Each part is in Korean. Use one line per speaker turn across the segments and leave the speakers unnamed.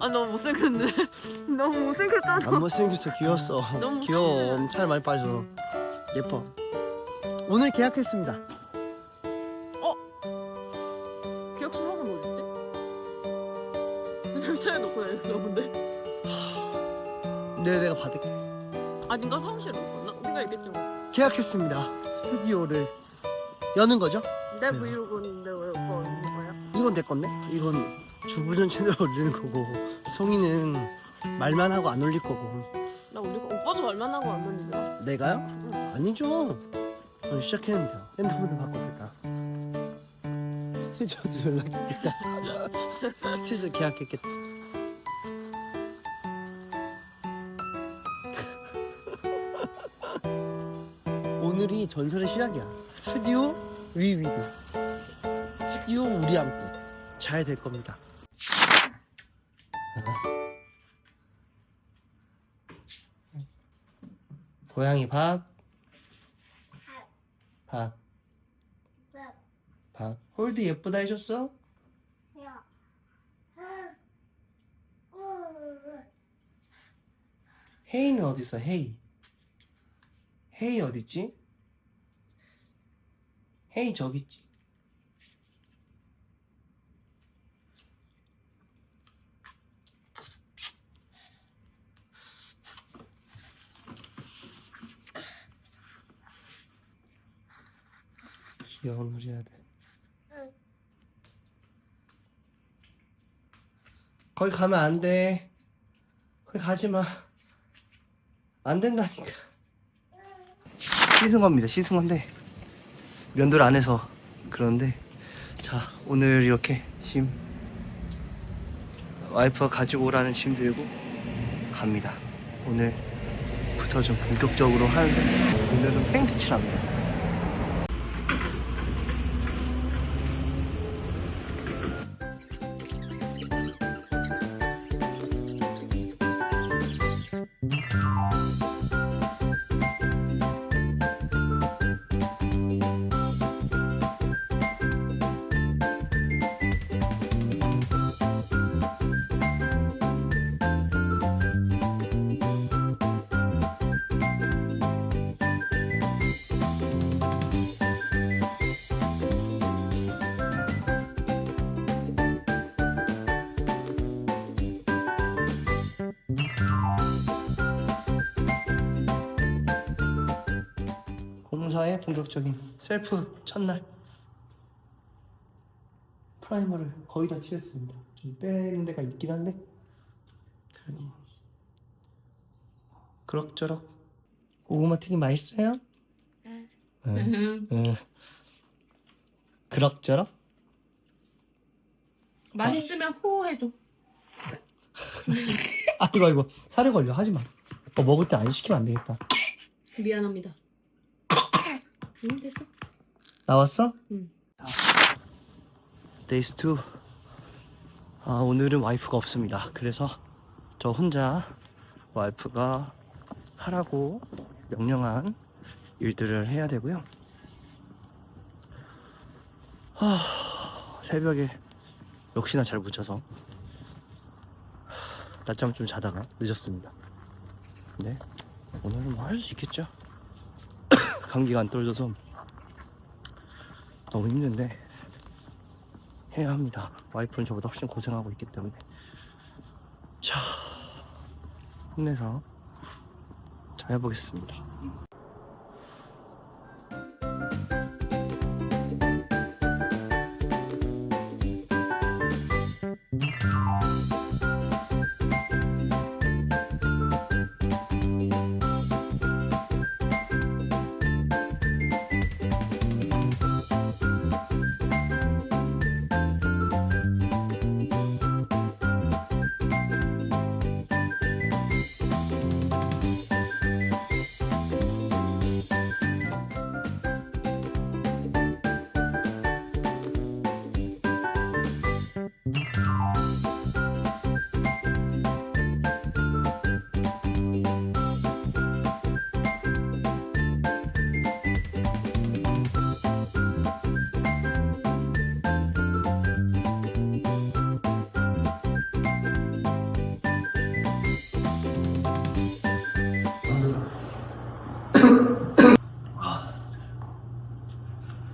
아 너무 못생겼네. 너무 못생겼잖아.
안 못생겼어 귀여웠어
너무
귀여워 엄살 많이 빠져 예뻐 오늘 계약했습니다
기억 수학은 어딨지? 절차에 놓고 다녔어 근데.
네 내가 받을게
아닌가 사무실에 놓았나? 어딘가 있겠지 뭐.
계약했습니다 스튜디오를 여는 거죠
내
네.
브이로그인데 왜 오빠 있는 거야?
이건 내 건데 이건 주부전 채널 올리는 거고 송이는 말만 하고 안 올릴 거고.
나 우리 오빠도 말만 하고 안 놀리더라.
내가요?
응.
아니죠. 전 시작했는데요. 핸드폰을 바꿨겠다 저도 연락했겠다 스튜디오 계약했겠다. 오늘이 전설의 시작이야. 스튜디오 위 위드. 스튜디오 우리 함께. 잘 될 겁니다 고양이 밥 밥. 밥. 홀드 예쁘다 해줬어? 헤이는 어딨어, 헤이? 헤이 어딨지? 헤이 저기 있지. 귀여운 우리 아들. 거기 가면 안 돼. 거기 가지 마. 안 된다니까. 씻은 겁니다. 씻은 건데 면도를 안 해서 그런데 자 오늘 이렇게 짐 와이프가 가지고 오라는 짐 들고 갑니다. 오늘부터 좀 본격적으로 하는데 오늘은 뺑피치랍니다. 공사의 본격적인 셀프 첫날 프라이머를 거의 다 칠했습니다. 좀 빼는 데가 있긴 한데 그래도 그럭저럭 고구마 튀김 맛있어요? 응. 응. 그럭저럭?
맛있으면 호 해줘.
아 이거 이거 살에 걸려 하지 마. 오빠 먹을 때 안 시키면 안 되겠다.
미안합니다. 응 됐어.
나왔어?
응.
데이스 2. 아, 오늘은 와이프가 없습니다. 그래서 저 혼자 와이프가 하라고 명령한 일들을 해야 되고요. 하, 새벽에 역시나 잘못 자서 낮잠 좀 자다가 늦었습니다. 근데 오늘은 뭐 할 수 있겠죠? 감기가 안 떨어져서 너무 힘든데 해야 합니다. 와이프는 저보다 훨씬 고생하고 있기 때문에 자 힘내서 잘 해보겠습니다.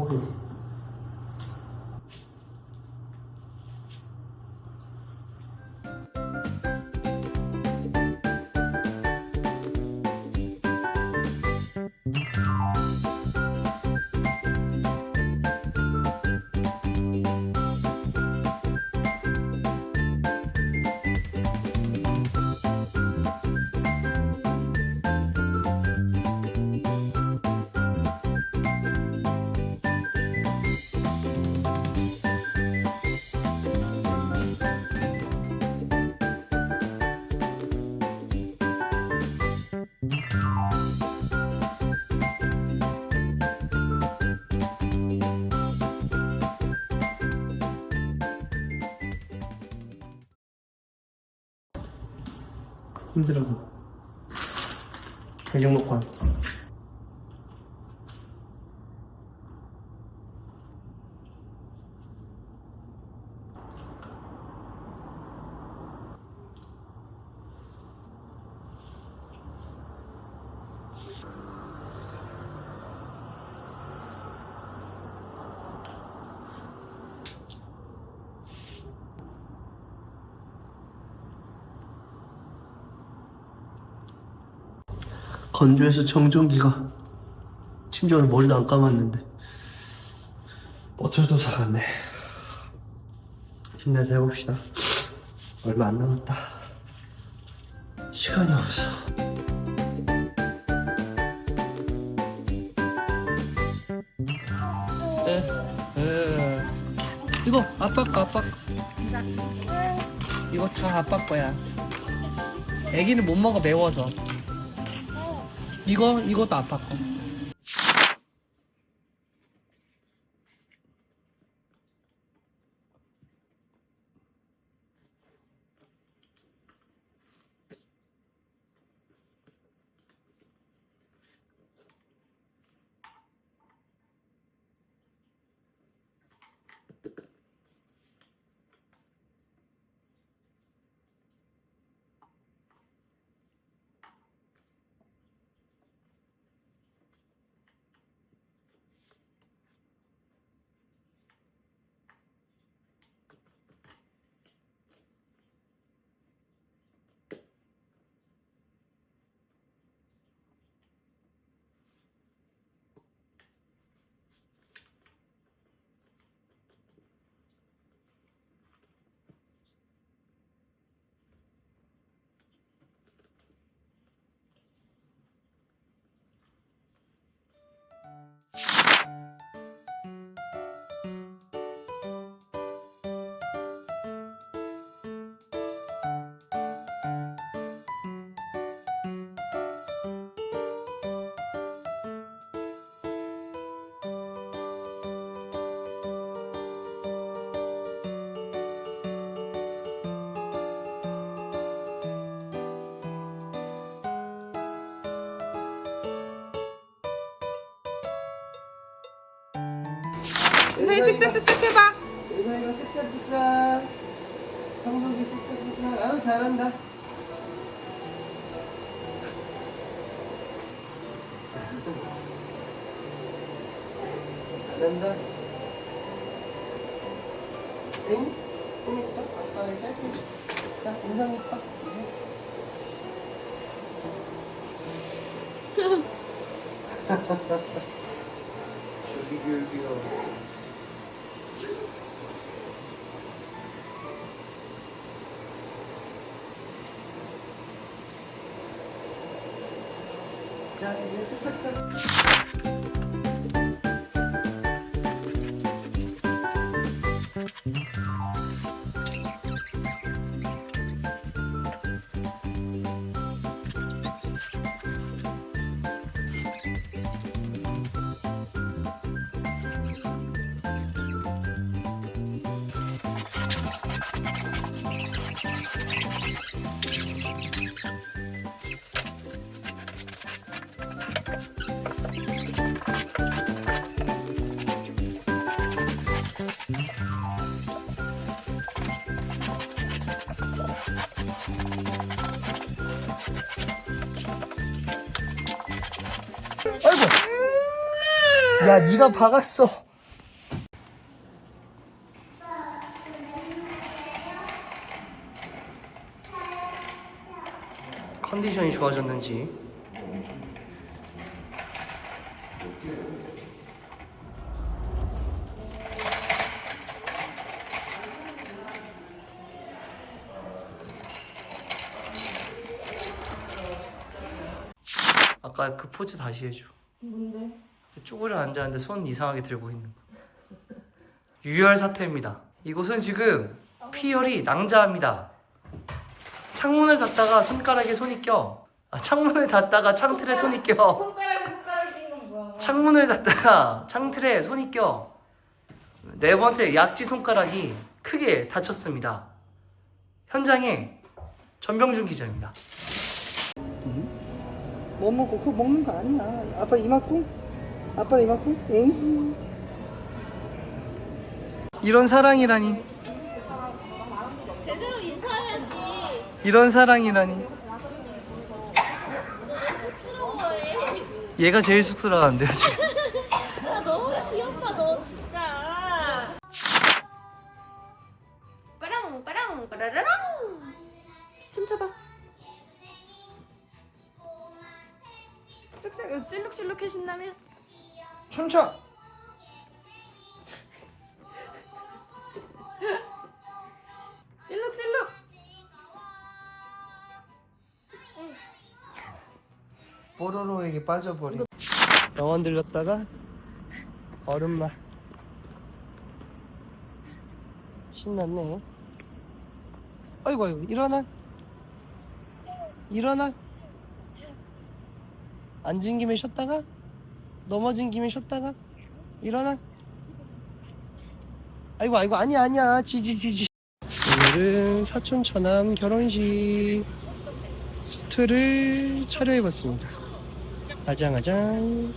호해. 힘들어서. 한 건조해서 정전기가 심지어 머리도 안 감았는데 어쩔도 사갔네. 힘내서 해봅시다. 얼마 안 남았다. 시간이 없어. 에, 에. 이거 아빠 거 아빠 거. 이거 다 아빠 거야. 애기는 못 먹어 매워서 이거 이것도 거.
은서이 쓱쓱쓱 해봐.
은서이가 쓱싹쓱싹 청소기 쓱싹쓱싹 아유 잘한다. 잘한다. 응? 꾸몄죠? 아빠 왜 짧게 자 인성이 봐 저기 교육이요 자 이제 쓱싹쓱 야, 네가 박았어. 컨디션이 좋아졌는지 아까 그 포즈 다시 해줘.
뭔데?
쭈그려 앉았는데 손 이상하게 들고 있는 거 유혈 사태입니다 이곳은 지금 피혈이 낭자합니다 창문을 닫다가 손가락에 손이 껴 아, 창문을 닫다가 창틀에 손이 껴
손가락에 손가락 낀건 뭐야?
창문을 닫다가 창틀에 손이 껴. 네 번째 약지 손가락이 크게 다쳤습니다. 현장에 전병준 기자입니다. 뭐 먹고 그거 먹는 거 아니야. 아빠 이만큼? 아빠 이만큼? 엥? 이런 사랑이라니.
제대로 인사해야지.
이런 사랑이라니.
쑥스러워해.
얘가 제일 쑥스러워한대요 지금.
실룩실룩.
뽀로로에게 빠져버린 병원 들렸다가 얼음맛 신났네. 아이고 아이고 일어나. 일어나. 앉은 김에 쉬었다가 넘어진 김에 쉬었다가 일어나 아이고 아이고 아니야 아니야. 지지지지. 오늘은 사촌 처남 결혼식 수트를 차려입었습니다. 아장아장.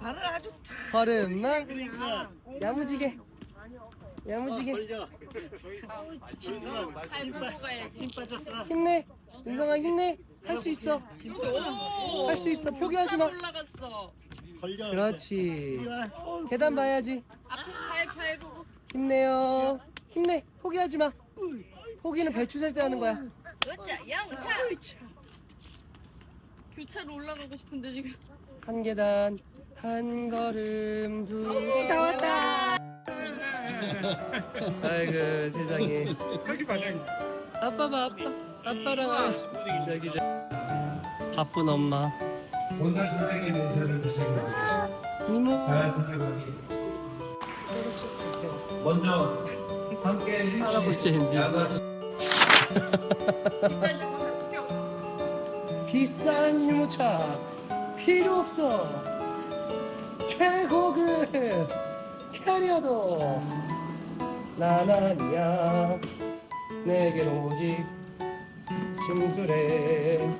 발을 아주
얼음만
그러니까.
야무지게. 야무지게.
가야지.
힘 빠졌어.
힘내. 윤성아 힘내. 할 수 있어. 할 수 있어. 포기하지 마.
올라갔어.
걸려.
그렇지. 계단 봐야지.
밟고.
힘내요. 힘내. 포기하지 마. 포기는 배추 살 때 하는 거야.
으쌰 양차. 교차로 올라가고 싶은데 지금.
한 계단 한 걸음 두 걸음 다 왔다. 아이고 세상에. 아빠 봐 아빠. 아빠랑 와 저기 저 바쁜 엄마.
원장 선생님 인사를 드시고
이모
먼저 함께
할아버지 핸디 비싼 유모차 필요 없어. 최고급 캐리어도 나나니야. 내겐 오직 심술해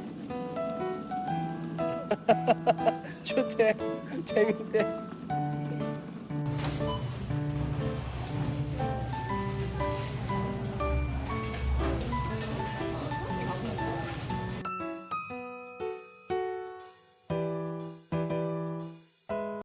좋대. 재밌대